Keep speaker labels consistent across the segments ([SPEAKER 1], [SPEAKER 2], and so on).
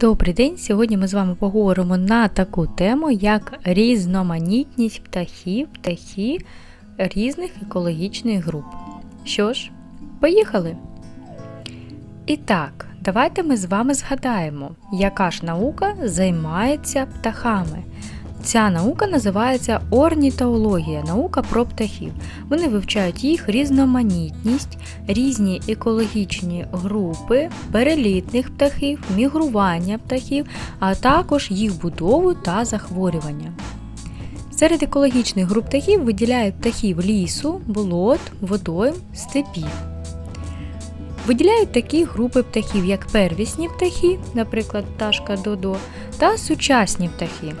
[SPEAKER 1] Добрий день! Сьогодні ми з вами поговоримо на таку тему, як різноманітність птахів, птахи різних екологічних груп. Що ж, поїхали! І так, давайте ми з вами згадаємо, яка ж наука займається птахами. Ця наука називається орнітологія, наука про птахів. Вони вивчають їх різноманітність, різні екологічні групи, перелітних птахів, мігрування птахів, а також їх будову та захворювання. Серед екологічних груп птахів виділяють птахів лісу, болот, водойм, степів. Виділяють такі групи птахів, як первісні птахи, наприклад, пташка Додо, та сучасні птахи.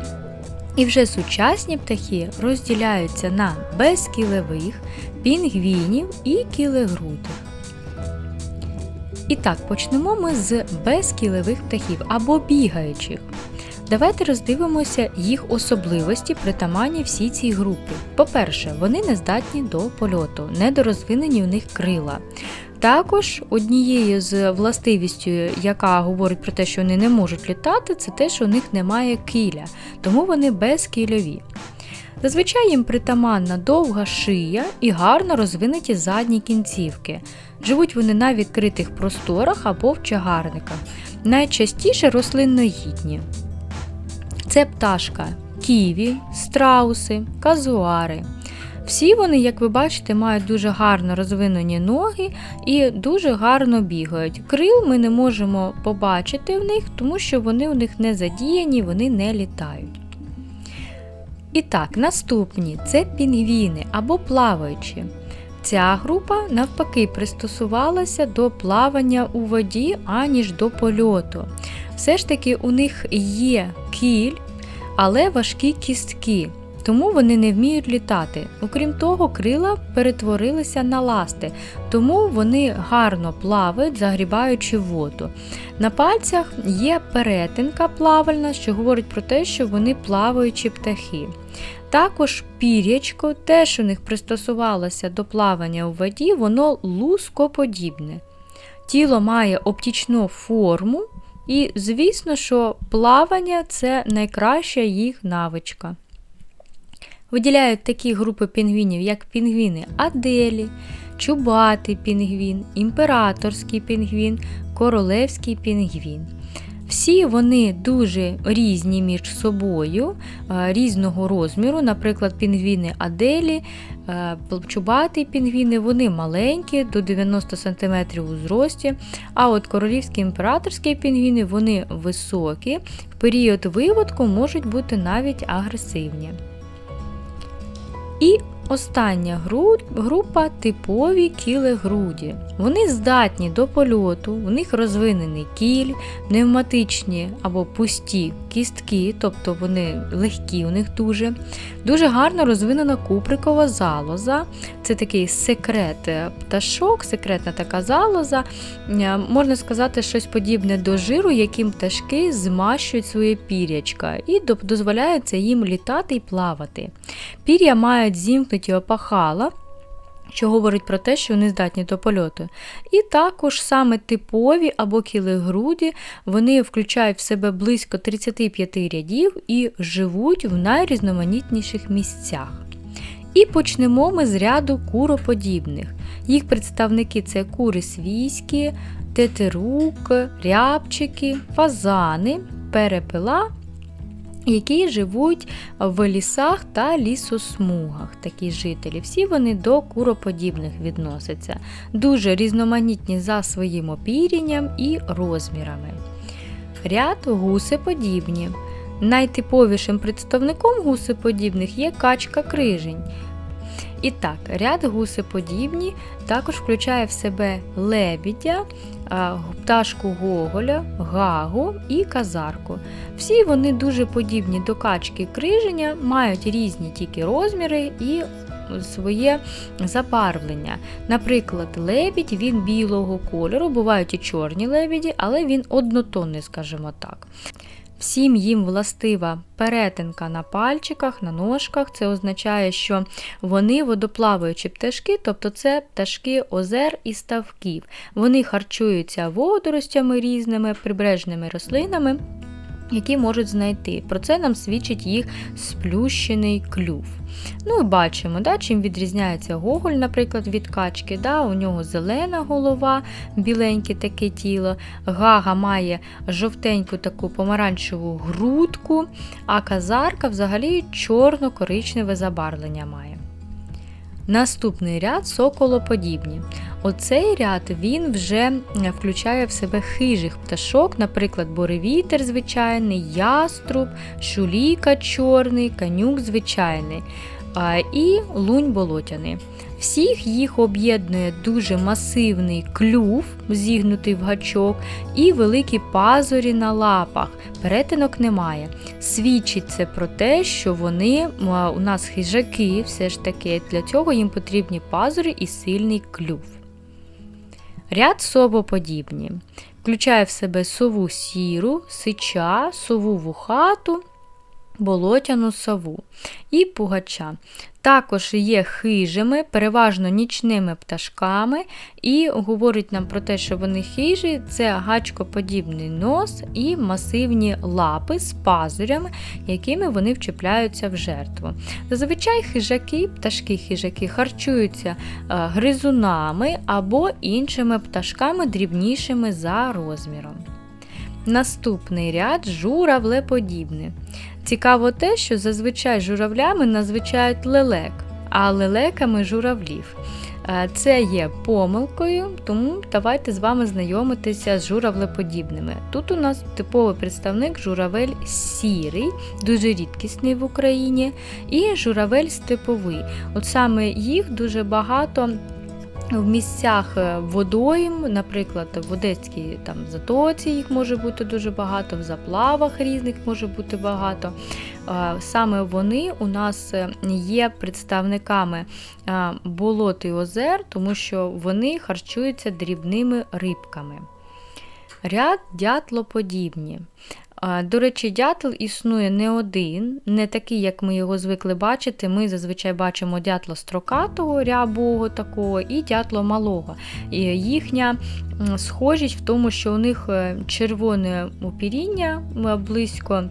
[SPEAKER 1] І вже сучасні птахи розділяються на безкілевих, пінгвінів і кілегрудих. І так, почнемо ми з безкілевих птахів або бігаючих. Давайте роздивимося їх особливості, притаманні всій цій групі. По-перше, вони не здатні до польоту, недорозвинені у них крила. Також однією з властивістю, яка говорить про те, що вони не можуть літати, це те, що у них немає киля, тому вони безкільові. Зазвичай їм притаманна довга шия і гарно розвинуті задні кінцівки. Живуть вони на відкритих просторах або в чагарниках, найчастіше рослинноїдні. Це пташка ківі, страуси, казуари. Всі вони, як ви бачите, мають дуже гарно розвинені ноги і дуже гарно бігають. Крил ми не можемо побачити в них, тому що вони у них не задіяні, вони не літають. І так, наступні це пінгвіни або плаваючі. Ця група навпаки пристосувалася до плавання у воді, аніж до польоту. Все ж таки у них є кіль, але важкі кістки тому вони не вміють літати. Окрім того, крила перетворилися на ласти, тому вони гарно плавають, загрібаючи воду. На пальцях є перетинка плавальна, що говорить про те, що вони плаваючі птахи. Також пір'ячко теж у них пристосувалося до плавання у воді, воно лускоподібне. Тіло має оптічну форму, і, звісно, що плавання це найкраща їх навичка. Виділяють такі групи пінгвінів, як пінгвіни Аделі, Чубатий пінгвін, імператорський пінгвін, королевський пінгвін. Всі вони дуже різні між собою, різного розміру. Наприклад, пінгвіни Аделі, чубаті пінгвіни, вони маленькі, до 90 см у зрості. А от королівські імператорські пінгвіни вони високі, в період виводку можуть бути навіть агресивні. І остання група типові кілегруді. Вони здатні до польоту, у них розвинений кіль, пневматичні або пусті кістки, тобто вони легкі у них дуже. Дуже гарно розвинена куприкова залоза. Це такий секрет пташок, секретна така залоза. Е, можна сказати, щось подібне до жиру, яким пташки змащують своє пірячка і дозволяється їм літати і плавати. Пір'я мають зімкнуті опахала що говорить про те, що вони здатні до польоту. І також саме типові або кілегруді, вони включають в себе близько 35 рядів і живуть в найрізноманітніших місцях. І почнемо ми з ряду куроподібних. Їх представники це кури свійські, тетерук, рябчики, фазани, перепела які живуть в лісах та лісосмугах, такі жителі. Всі вони до куроподібних відносяться, дуже різноманітні за своїм опірінням і розмірами. Ряд гусеподібні. Найтиповішим представником гусеподібних є качка крижень. І так, ряд гусеподібні також включає в себе лебідя, пташку Гоголя, гагу і казарку. Всі вони дуже подібні до качки криження, мають різні тільки розміри і своє забарвлення. Наприклад, лебідь він білого кольору, бувають і чорні лебіді, але він однотонний, скажімо так. Всім їм властива перетинка на пальчиках, на ножках. Це означає, що вони водоплаваючі пташки, тобто це пташки озер і ставків. Вони харчуються водоростями різними, прибережними рослинами які можуть знайти. Про це нам свідчить їх сплющений клюв. Ну і бачимо, да, чим відрізняється гоголь, наприклад, від качки. Да, У нього зелена голова, біленьке таке тіло, гага має жовтеньку таку помаранчеву грудку, а казарка взагалі чорно-коричневе забарвлення має. Наступний ряд соколоподібні. Оцей ряд він вже включає в себе хижих пташок, наприклад, боревітер звичайний, яструб, шуліка чорний, канюк звичайний і лунь болотяний. Всіх їх об'єднує дуже масивний клюв, зігнутий в гачок, і великі пазурі на лапах. Перетинок немає. Свідчить це про те, що вони у нас хижаки, все ж таки, для цього їм потрібні пазурі і сильний клюв. Ряд совоподібні. Включає в себе сову сіру, сича, сову вухату, болотяну сову і пугача. Також є хижими, переважно нічними пташками, і говорить нам про те, що вони хижі це гачкоподібний нос і масивні лапи з пазурями, якими вони вчепляються в жертву. Зазвичай хижаки, пташки-хижаки харчуються е, гризунами або іншими пташками дрібнішими за розміром. Наступний ряд журавлеподібний. Цікаво те, що зазвичай журавлями назвичають лелек, а лелеками журавлів. Е, це є помилкою, тому давайте з вами знайомитися з журавлеподібними. Тут у нас типовий представник журавель сірий, дуже рідкісний в Україні, і журавель степовий. От саме їх дуже багато в місцях е, водойм, наприклад, в Одеській там затоці їх може бути дуже багато, в заплавах різних може бути багато. Саме вони у нас е, є представниками болот і озер, тому що вони харчуються дрібними рибками. Ряд дятлоподібні. До речі, дятел існує не один, не такий, як ми його звикли бачити. Ми зазвичай бачимо дятло строкатого, рябого такого і дятло малого. І Їхня схожість в тому, що у них е, червоне опіріння близько.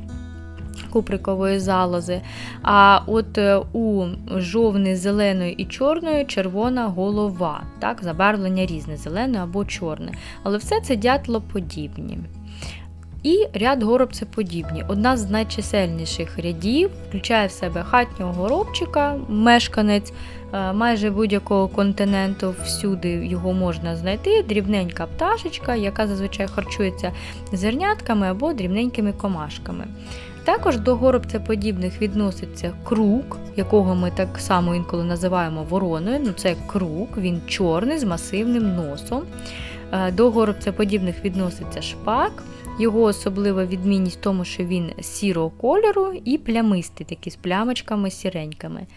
[SPEAKER 1] Куприкової залози, а от е, у жовни зеленої і чорної червона голова, так, забарвлення різне, зелене або чорне. Але все це дятлоподібні. І ряд горобцеподібні. Одна з найчисельніших рядів включає в себе хатнього горобчика, мешканець е, майже будь-якого континенту, всюди його можна знайти. Дрібненька пташечка, яка зазвичай харчується зернятками або дрібненькими комашками. Також до горобцеподібних відноситься крук, якого ми так само інколи називаємо вороною. Ну Це крук, він чорний з масивним носом. Е, до горобцеподібних відноситься шпак. Його особлива відмінність в тому, що він сірого кольору і плямистий, такий з плямочками сіренькими.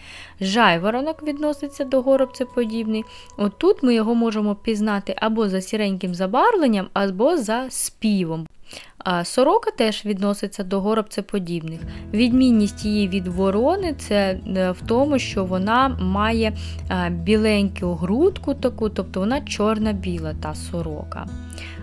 [SPEAKER 1] Жайворонок відноситься до горобцеподібний. Отут ми його можемо пізнати або за сіреньким забарвленням, або за співом. А Сорока теж відноситься до горобцеподібних. Відмінність її від ворони це е, в тому, що вона має біленьку грудку, таку, тобто вона чорна-біла та сорока.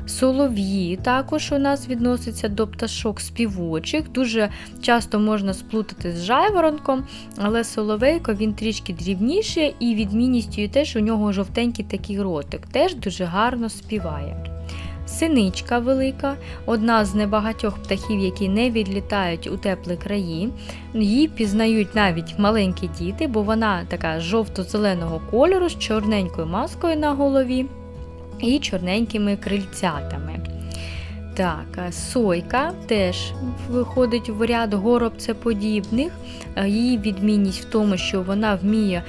[SPEAKER 1] Солов'ї також у нас відноситься до пташок співочих. Дуже часто можна сплутати з жайворонком, але соловейко він трішки дрібніший і відмінністю теж у нього жовтенький такий ротик, теж дуже гарно співає. Синичка велика, одна з небагатьох птахів, які не відлітають у теплі краї. Її пізнають навіть маленькі діти, бо вона така жовто-зеленого кольору з чорненькою маскою на голові і чорненькими крильцятами. Так, Сойка теж виходить в ряд горобцеподібних. Її відмінність в тому, що вона вміє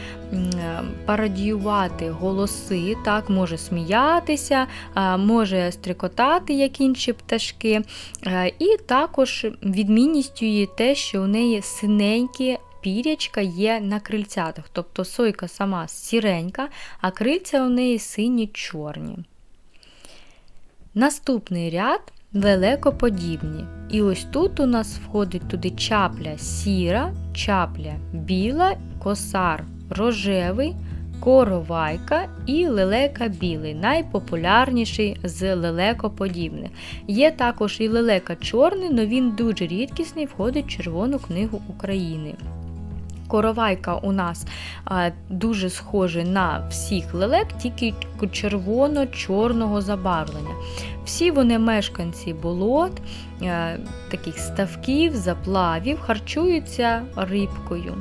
[SPEAKER 1] парадіювати голоси, так, може сміятися, може стрикотати, як інші пташки. І також відмінністю є те, що у неї синенькі пірячка є на крильцятах. Тобто сойка сама сіренька, а крильця у неї сині чорні. Наступний ряд лелекоподібні. І ось тут у нас входить туди чапля сіра, чапля біла, косар рожевий, коровайка і лелека білий, найпопулярніший з лелекоподібних. Є також і лелека чорний, але він дуже рідкісний, входить в Червону книгу України. Коровайка у нас дуже схожий на всіх лелек, тільки червоно-чорного забарвлення. Всі вони мешканці болот, е, таких ставків, заплавів, харчуються рибкою.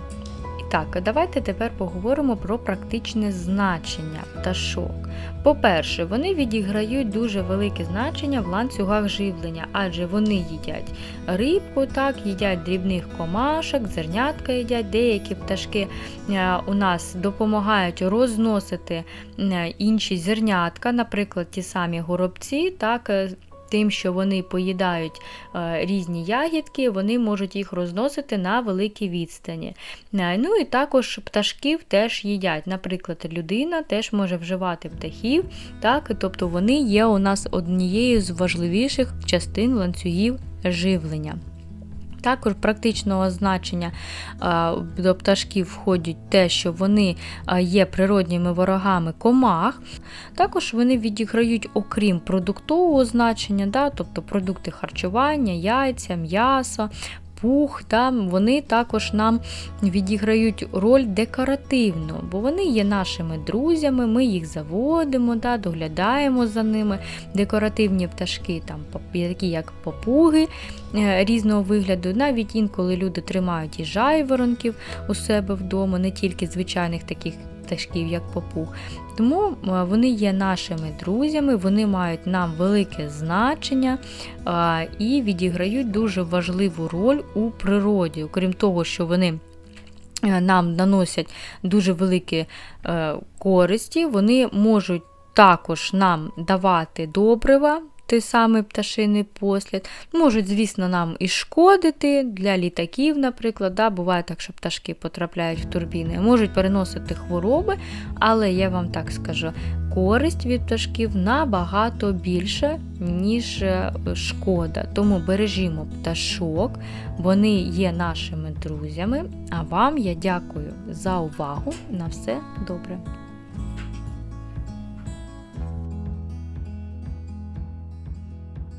[SPEAKER 1] Так, давайте тепер поговоримо про практичне значення пташок. По-перше, вони відіграють дуже велике значення в ланцюгах живлення, адже вони їдять рибку, так, їдять дрібних комашок, зернятка їдять, деякі пташки е, у нас допомагають розносити е, інші зернятка, наприклад, ті самі горобці, так, е, тим, що вони поїдають е, різні ягідки, вони можуть їх розносити на великій відстані. Е, Ну і також пташків теж їдять. Наприклад, людина теж може вживати птахів, так, тобто вони є у нас однією з важливіших частин ланцюгів живлення. Також практичного значення до пташків входять те, що вони є природніми ворогами комах. Також вони відіграють, окрім продуктового значення, да, тобто продукти харчування, яйця, м'ясо. Пух, та, вони також нам відіграють роль декоративну, бо вони є нашими друзями, ми їх заводимо, да, доглядаємо за ними. Декоративні пташки, там, такі як попуги е, різного вигляду. Навіть інколи люди тримають і жайворонків у себе вдома, не тільки звичайних таких пташків, як попуг. Тому е, вони є нашими друзями, вони мають нам велике значення е, і відіграють дуже важливу роль у природі. Окрім того, що вони е, нам наносять дуже великі користі, вони можуть також нам давати добрива. Той самий пташиний послід. Можуть, звісно, нам і шкодити для літаків, наприклад. Да, Буває так, що пташки потрапляють в турбіни, можуть переносити хвороби, але я вам так скажу, користь від пташків набагато більша, ніж е, шкода. Тому бережімо пташок, вони є нашими друзями. А вам я дякую за увагу. На все добре.